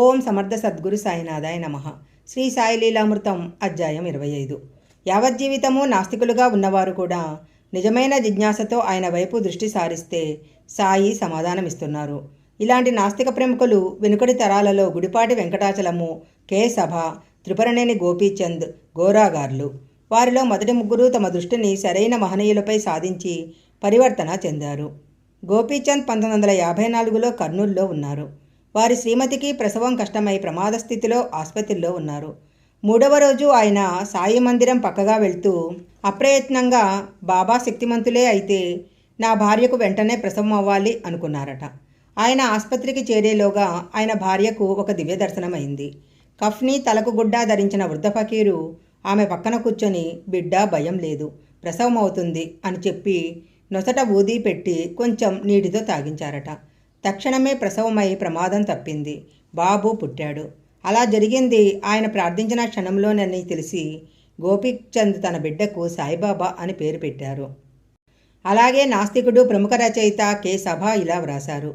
ఓం సమర్థ సద్గురు సాయినాథాయ నమ. శ్రీ సాయి లీలామృతం అధ్యాయం ఇరవై ఐదు. యావజ్జీవితము నాస్తికులుగా ఉన్నవారు కూడా నిజమైన జిజ్ఞాసతో ఆయన వైపు దృష్టి సారిస్తే సాయి సమాధానమిస్తున్నారు. ఇలాంటి నాస్తిక ప్రముఖులు వెనుకటి తరాలలో గుడిపాటి వెంకటాచలము కె సభ త్రిపురనేని గోపీచంద్ గోరాగార్లు వారిలో మొదటి ముగ్గురు తమ దృష్టిని సరైన మహనీయులపై సాధించి పరివర్తన చెందారు. గోపీచంద్ పంతొమ్మిది వందల యాభై నాలుగులో కర్నూలులో ఉన్నారు. వారి శ్రీమతికి ప్రసవం కష్టమై ప్రమాద స్థితిలో ఆసుపత్రిలో ఉన్నారు. మూడవ రోజు ఆయన సాయి మందిరం పక్కగా వెళ్తూ అప్రయత్నంగా బాబా శక్తిమంతులే అయితే నా భార్యకు వెంటనే ప్రసవం అవ్వాలి అనుకున్నారట. ఆయన ఆసుపత్రికి చేరేలోగా ఆయన భార్యకు ఒక దివ్య దర్శనమైంది. కఫ్ని తలకు గుడ్డ ధరించిన వృద్ధ ఫకీరు ఆమె పక్కన కూర్చొని బిడ్డ భయం లేదు ప్రసవం అవుతుంది అని చెప్పి నొసట ఊది పెట్టి కొంచెం నీటితో తాగించారట. తక్షణమే ప్రసవమై ప్రమాదం తప్పింది. బాబు పుట్టాడు. అలా జరిగింది. ఆయన ప్రార్థించిన క్షణంలోనని తెలిసి గోపీచంద్ తన బిడ్డకు సాయిబాబా అని పేరు పెట్టారు. అలాగే నాస్తికుడు ప్రముఖ రచయిత కె. సభ ఇలా వ్రాశారు.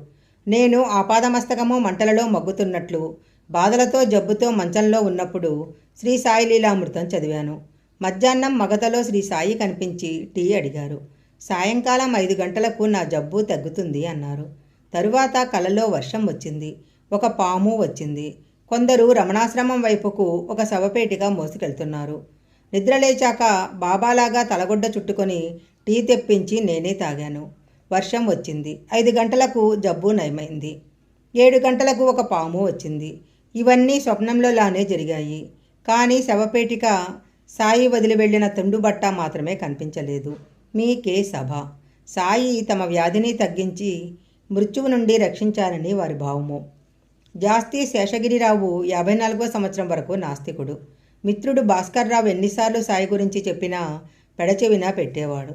నేను ఆపాదమస్తకము మంటలలో మగ్గుతున్నట్లు బాధలతో జబ్బుతో మంచంలో ఉన్నప్పుడు శ్రీ సాయి లీలామృతం చదివాను. మధ్యాహ్నం మగతలో శ్రీ సాయి కనిపించి టీ అడిగారు. సాయంకాలం ఐదు గంటలకు నా జబ్బు తగ్గుతుంది అన్నారు. తరువాత కలలో వర్షం వచ్చింది. ఒక పాము వచ్చింది. కొందరు రమణాశ్రమం వైపుకు ఒక శవపేటిగా మోసుకెళ్తున్నారు. నిద్రలేచాక బాబాలాగా తలగొడ్డ చుట్టుకొని టీ తెప్పించి నేనే తాగాను. వర్షం వచ్చింది. ఐదు గంటలకు జబ్బు నయమైంది. ఏడు గంటలకు ఒక పాము వచ్చింది. ఇవన్నీ స్వప్నంలోలానే జరిగాయి. కానీ శవపేటిక సాయి వదిలి వెళ్ళిన తుండుబట్ట మాత్రమే కనిపించలేదు. మీ కే సభ. సాయి తమ వ్యాధిని తగ్గించి మృత్యువు నుండి రక్షించాలని వారి భావము. జాస్తి శేషగిరిరావు యాభై నాలుగో సంవత్సరం వరకు నాస్తికుడు. మిత్రుడు భాస్కర్రావు ఎన్నిసార్లు సాయి గురించి చెప్పినా పెడచెవిన పెట్టేవాడు.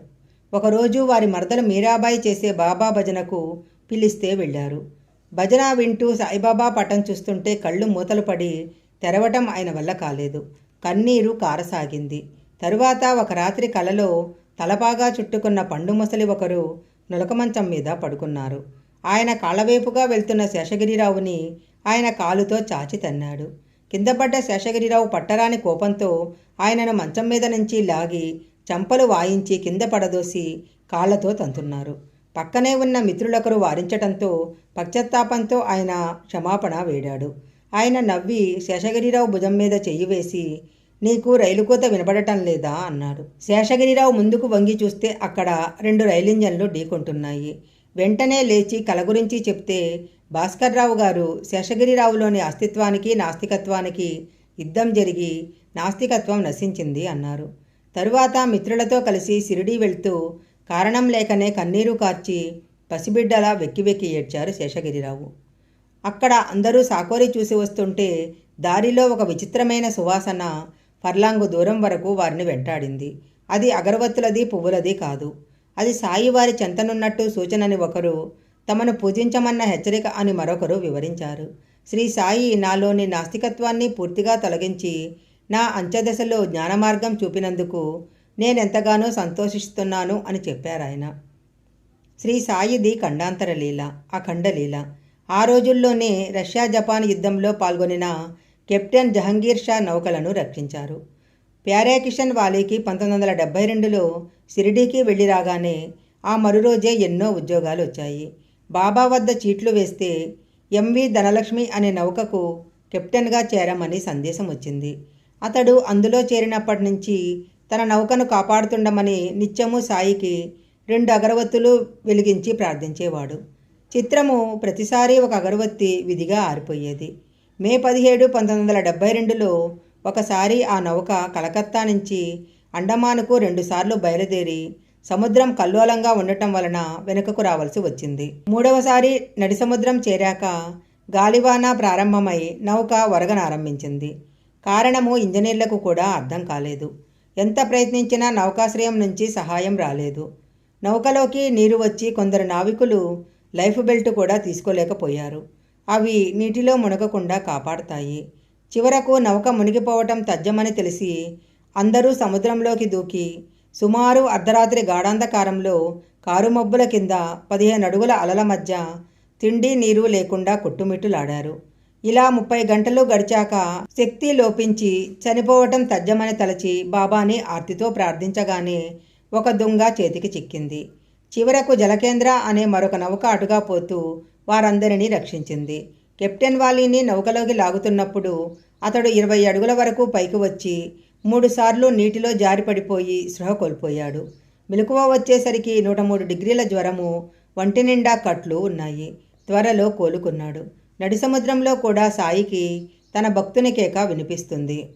ఒకరోజు వారి మరదలు మీరాబాయి చేసే బాబా భజనకు పిలిస్తే వెళ్ళారు. భజన వింటూ సాయిబాబా పటం చూస్తుంటే కళ్ళు మూతలు పడి తెరవటం ఆయన వల్ల కాలేదు. కన్నీరు కారసాగింది. తరువాత ఒక రాత్రి కలలో తలపాగా చుట్టుకున్న పండు ముసలి ఒకరు నులకమంచం మీద పడుకున్నారు. ఆయన కాళ్ళవైపుగా వెళ్తున్న శేషగిరిరావుని ఆయన కాలుతో చాచి తన్నాడు. కిందపడ్డ శేషగిరిరావు పట్టరాని కోపంతో ఆయనను మంచం మీద నుంచి లాగి చంపలు వాయించి కింద పడదోసి కాళ్ళతో తంతున్నారు. పక్కనే ఉన్న మిత్రులొకరు వారించటంతో పశ్చాత్తాపంతో ఆయన క్షమాపణ వేడాడు. ఆయన నవ్వి శేషగిరిరావు భుజం మీద చెయ్యి వేసి నీకు రైలు కోత వినబడటం లేదా అన్నాడు. శేషగిరిరావు ముందుకు వంగి చూస్తే అక్కడ రెండు రైలింజన్లు ఢీకొంటున్నాయి. వెంటనే లేచి కల గురించి చెప్తే భాస్కర్రావు గారు శేషగిరిరావులోని అస్తిత్వానికి నాస్తికత్వానికి యుద్ధం జరిగి నాస్తికత్వం నశించింది అన్నారు. తరువాత మిత్రులతో కలిసి సిరిడి వెళ్తూ కారణం లేకనే కన్నీరు కార్చి పసిబిడ్డలా వెక్కి వెక్కి ఏడ్చారు శేషగిరిరావు. అక్కడ అందరూ సాకోరి చూసి వస్తుంటే దారిలో ఒక విచిత్రమైన సువాసన ఫర్లాంగు దూరం వరకు వారిని వెంటాడింది. అది అగరవత్తులది పువ్వులది కాదు. అది సాయి వారి చెంతనున్నట్టు సూచనని ఒకరు తమను పూజించమన్న హెచ్చరిక అని మరొకరు వివరించారు. శ్రీ సాయి నాలోని నాస్తికత్వాన్ని పూర్తిగా తొలగించి నా అంత్యదశలో జ్ఞానమార్గం చూపినందుకు నేనెంతగానో సంతోషిస్తున్నాను అని చెప్పారాయన. శ్రీ సాయిది ఖండాంతర లీల అఖండ లీల. ఆ రోజుల్లోనే రష్యా జపాన్ యుద్ధంలో పాల్గొనిన కెప్టెన్ జహంగీర్ షా నౌకలను రక్షించారు. ప్యారాకిషన్ వాలీకి పంతొమ్మిది వందల డెబ్బై రెండులో షిరిడీకి వెళ్ళి రాగానే ఆ మరురోజే ఎన్నో ఉద్యోగాలు వచ్చాయి. బాబా వద్ద చీట్లు వేస్తే ఎంవి ధనలక్ష్మి అనే నౌకకు కెప్టెన్గా చేరమని సందేశం వచ్చింది. అతడు అందులో చేరినప్పటి నుంచి తన నౌకను కాపాడుతుండమని నిత్యము సాయికి రెండు అగరవత్తులు వెలిగించి ప్రార్థించేవాడు. చిత్రము ప్రతిసారి ఒక అగరవత్తి విధిగా ఆరిపోయేది. మే పదిహేడు పంతొమ్మిది వందల డెబ్బై రెండులో ఒకసారి ఆ నౌక కలకత్తా నుంచి అండమానుకు రెండుసార్లు బయలుదేరి సముద్రం కల్లోలంగా ఉండటం వలన వెనుకకు రావాల్సి వచ్చింది. మూడవసారి నడి సముద్రం చేరాక గాలివాన ప్రారంభమై నౌక వరగనారంభించింది కారణము ఇంజనీర్లకు కూడా అర్థం కాలేదు. ఎంత ప్రయత్నించినా నౌకాశ్రయం నుంచి సహాయం రాలేదు. నౌకలోకి నీరు వచ్చి కొందరు నావికులు లైఫ్ బెల్ట్ కూడా తీసుకోలేకపోయారు. అవి నీటిలో మునగకుండా కాపాడుతాయి. చివరకు నౌక మునిగిపోవటం తథ్యమని తెలిసి అందరూ సముద్రంలోకి దూకి సుమారు అర్ధరాత్రి గాఢాంధకారంలో కారుమబ్బుల కింద పదిహేను అడుగుల అలల మధ్య తిండి నీరు లేకుండా కొట్టుమిట్టులాడారు. ఇలా ముప్పై గంటలు గడిచాక శక్తి లోపించి చనిపోవటం తథ్యమని తలచి బాబాని ఆర్తితో ప్రార్థించగానే ఒక దొంగ చేతికి చిక్కింది. చివరకు జలకేంద్ర అనే మరొక నౌక అటుగా పోతూ వారందరినీ రక్షించింది. కెప్టెన్ వాలీని నౌకలోకి లాగుతున్నప్పుడు అతడు ఇరవై అడుగుల వరకు పైకి వచ్చి మూడుసార్లు నీటిలో జారిపడిపోయి స్పృహ కోల్పోయాడు. మెలకువ వచ్చేసరికి నూట మూడు డిగ్రీల జ్వరము వంటి నిండా కట్లు ఉన్నాయి. త్వరలో కోలుకున్నాడు. నడి సముద్రంలో కూడా సాయికి తన భక్తుని కేక వినిపిస్తుంది.